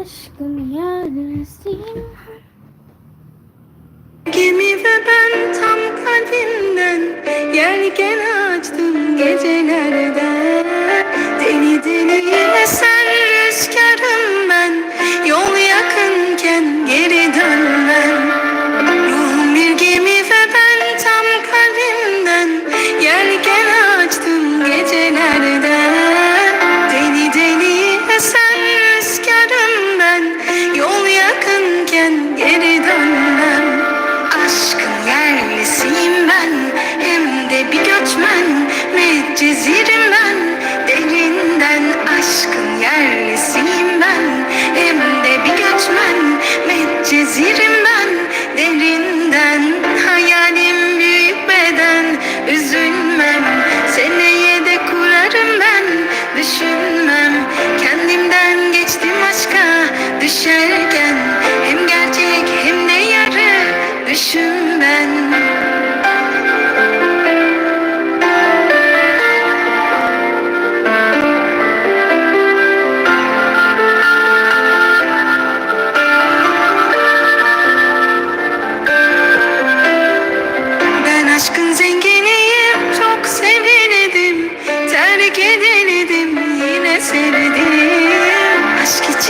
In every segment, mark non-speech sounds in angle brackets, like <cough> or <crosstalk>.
aşkın yarısıyım. Gemi ve ben tam kalbimden Yelken açtım gecelerde Deli deli esen Düşünmem kendimden geçtim aşka Düşerken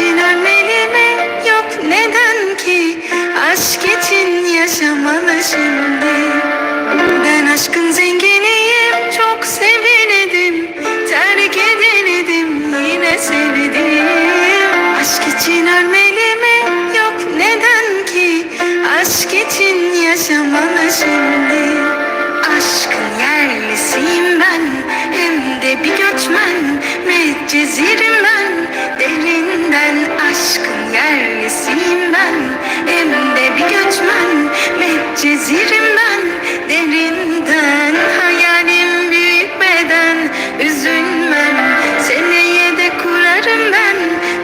için ölmeli yok neden ki? Aşk için yaşamalı şimdi. Ben aşkın zenginiyim. Çok sevildim Terk edildim yine sevdim. Aşk için ölmeli yok neden ki? Aşk için yaşamalı şimdi. Aşkın yerlisiyim ben Hem de bir göçmen Medcezirim ben. Derinden aşkın yerlisiyim ben. Hem de bir göçmen Medcezirim ben. Derinden hayalim büyük beden. Üzülmem seneye de kurarım ben.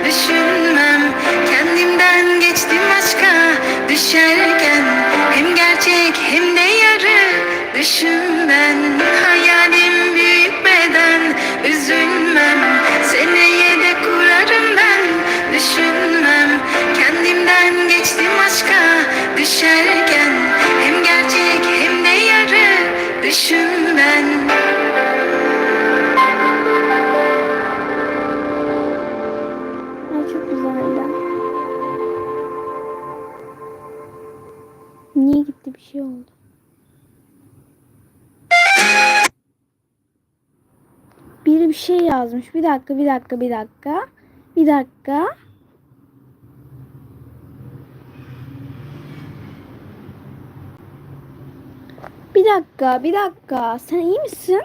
Düşünmem kendimden geçtim aşka. Düşerken hem gerçek hem de yarı. Düşün ben Düşerken hem gerçek hem de yarı Düşün ben Ay çok. Niye gitti bir şey oldu. Biri bir şey yazmış. Bir dakika, bir dakika, bir dakika. Bir dakika. Bir dakika, bir dakika. Sen iyi misin?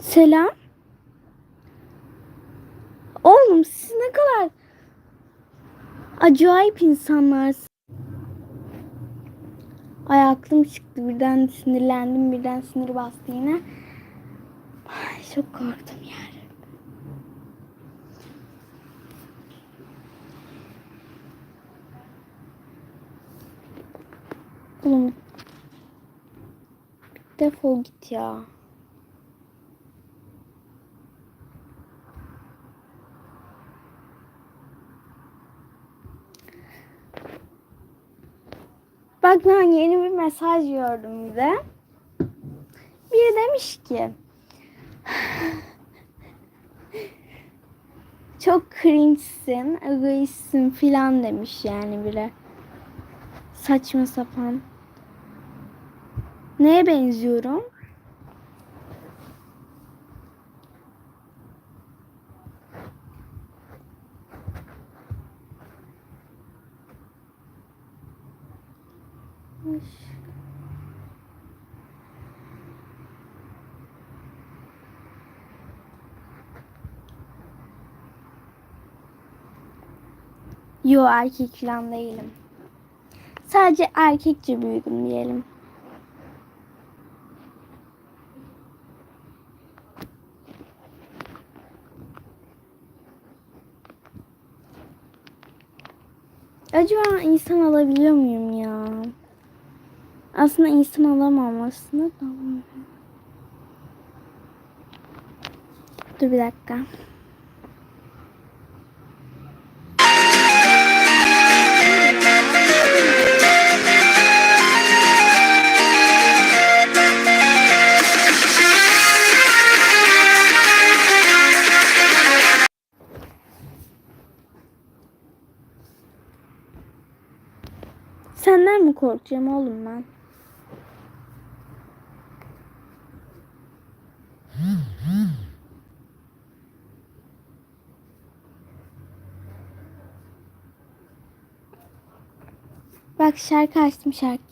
Selam. Oğlum siz ne kadar acayip insanlarsınız. Ay aklım çıktı birden sinirlendim birden sinir bastı yine. Ay, çok korktum yani. Oğlum defol git ya. Bak ben yeni bir mesaj gördüm bir de. Biri demiş ki çok cringe'sin, egoistsin filan demiş yani biri. Saçma sapan. Neye benziyorum? Yo erkek falan değilim. Sadece erkekçe büyüdüm diyelim. Acaba insan alabiliyor muyum ya? Aslında insan alamam aslında da. Dur bir dakika. Korkacağım oğlum ben? Bak şarkı açtım şarkı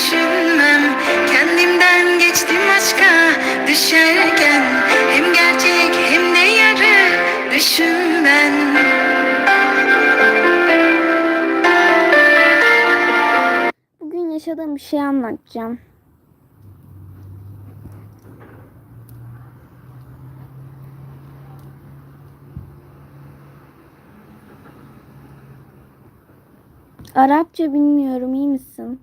düşünmem Kendimden geçtim aşka düşerken Hem gerçek hem de yarı düşün ben Bugün yaşadığım bir şey anlatacağım. Arapça bilmiyorum, iyi misin?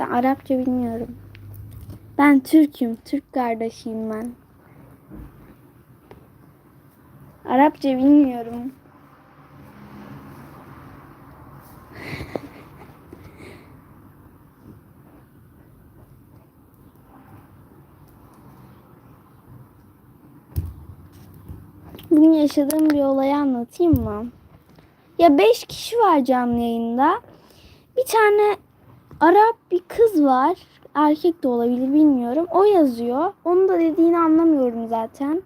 Ben Arapça bilmiyorum. Ben Türk'üm, Türk kardeşiyim ben. Arapça bilmiyorum. Bugün yaşadığım bir olayı anlatayım mı? Ya beş kişi var canlı yayında. Bir tane Arap bir kız var. Erkek de olabilir bilmiyorum. O yazıyor. Onun da dediğini anlamıyorum zaten.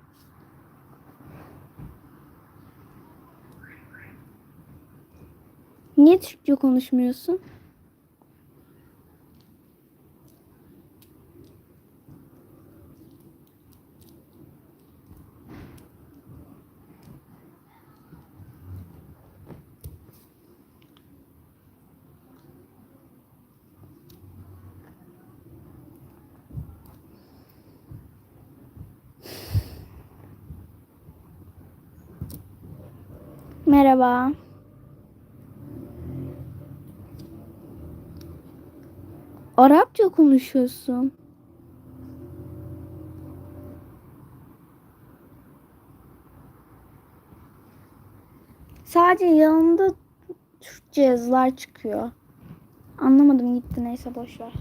Niye Türkçe konuşmuyorsun? Merhaba. Arapça konuşuyorsun. Sadece yanında Türkçe yazılar çıkıyor. Anlamadım gitti neyse boş ver.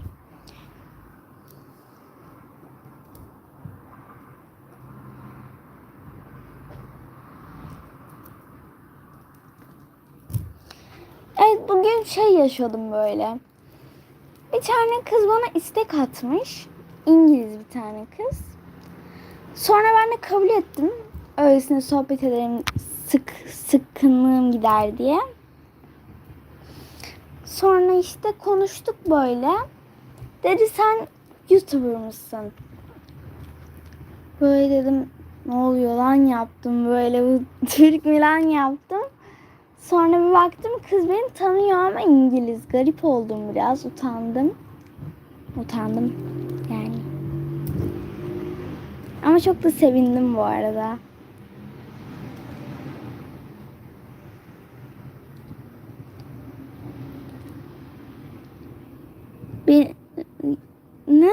Evet bugün şey yaşadım böyle. Bir tane kız bana istek atmış. İngiliz bir tane kız. Sonra ben de kabul ettim. Öylesine sohbet ederim sık sıkkınlığım gider diye. Sonra işte konuştuk böyle. Dedi sen YouTuber mısın? Böyle dedim ne oluyor lan yaptım böyle bu <laughs> Türk mü lan yaptım. Sonra bir baktım kız beni tanıyor ama İngiliz. Garip oldum biraz. Utandım. Utandım yani. Ama çok da sevindim bu arada. Bir ne?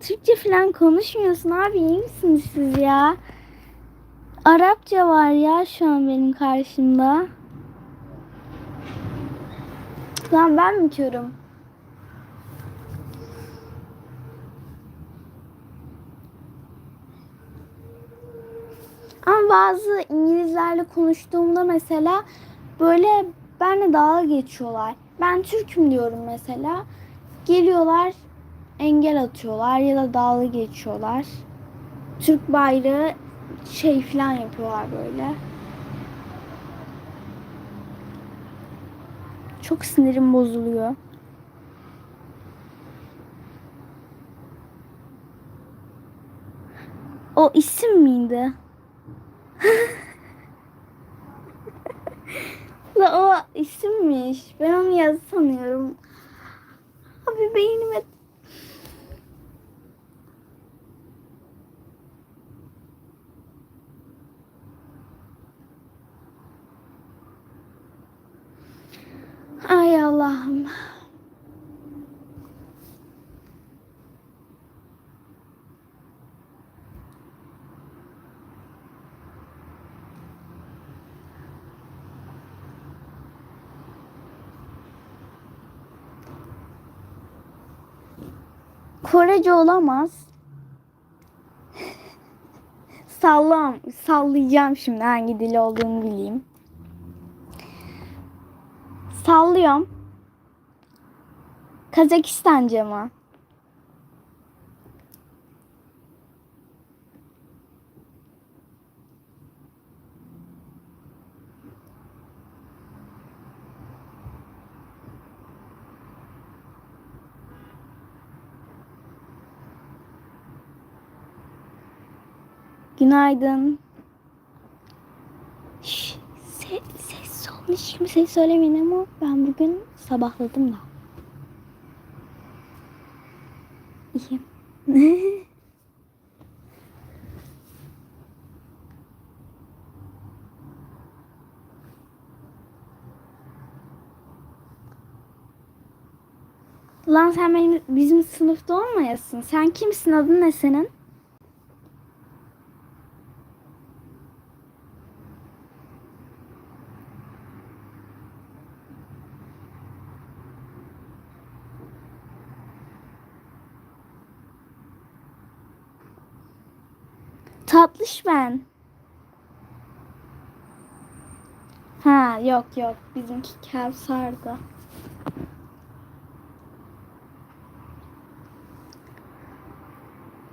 Türkçe falan konuşmuyorsun abi iyi misiniz siz ya? Arapça var ya şu an benim karşımda. Lan ben mi körüm? Ama bazı İngilizlerle konuştuğumda mesela böyle benle dalga geçiyorlar. Ben Türk'üm diyorum mesela. Geliyorlar engel atıyorlar ya da dalga geçiyorlar. Türk bayrağı şey falan yapıyorlar böyle. Çok sinirim bozuluyor. O isim miydi? <laughs> La o isimmiş. Ben onu yazı sanıyorum. Abi beynime Ay Allah'ım. Korece olamaz. Sallam, sallayacağım şimdi hangi dil olduğunu bileyim. Sallıyorum. Kazakistanca mı? Günaydın. Şş, se ses olun. Hiç kimseye söylemeyin ama ben bugün sabahladım da. İyiyim. <laughs> Lan sen benim bizim sınıfta olmayasın. Sen kimsin? Adın ne senin? Tatlış ben. Ha yok yok bizimki Kevser'di.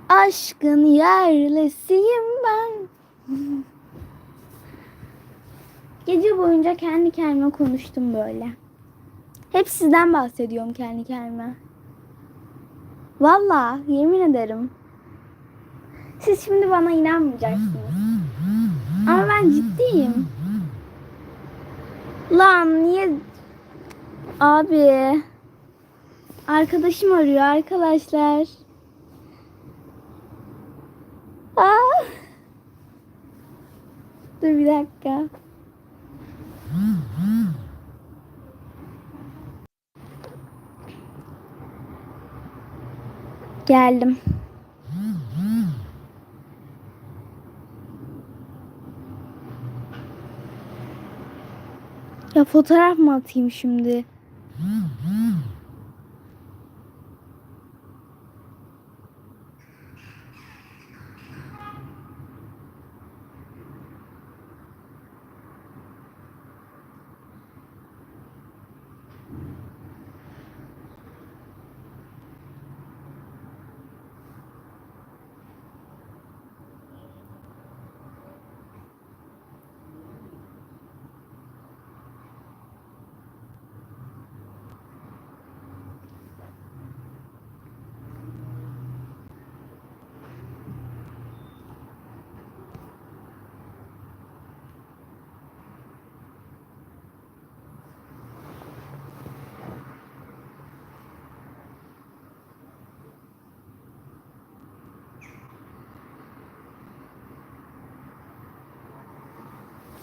Aşkın yerlisiyim ben. Gece boyunca kendi kendime konuştum böyle. Hep sizden bahsediyorum kendi kendime. Vallahi yemin ederim. Siz şimdi bana inanmayacaksınız. Ama ben ciddiyim. Lan niye... Abi. Arkadaşım arıyor arkadaşlar. Aa. Dur bir dakika. Geldim. Ya fotoğraf mı atayım şimdi?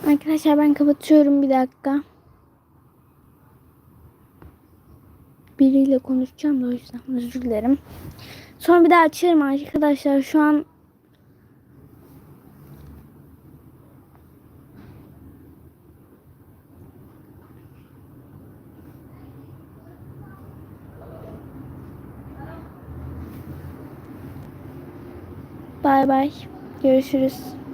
Arkadaşlar ben kapatıyorum bir dakika. Biriyle konuşacağım da o yüzden özür dilerim. Sonra bir daha açarım arkadaşlar. Şu an Bay bay. Görüşürüz.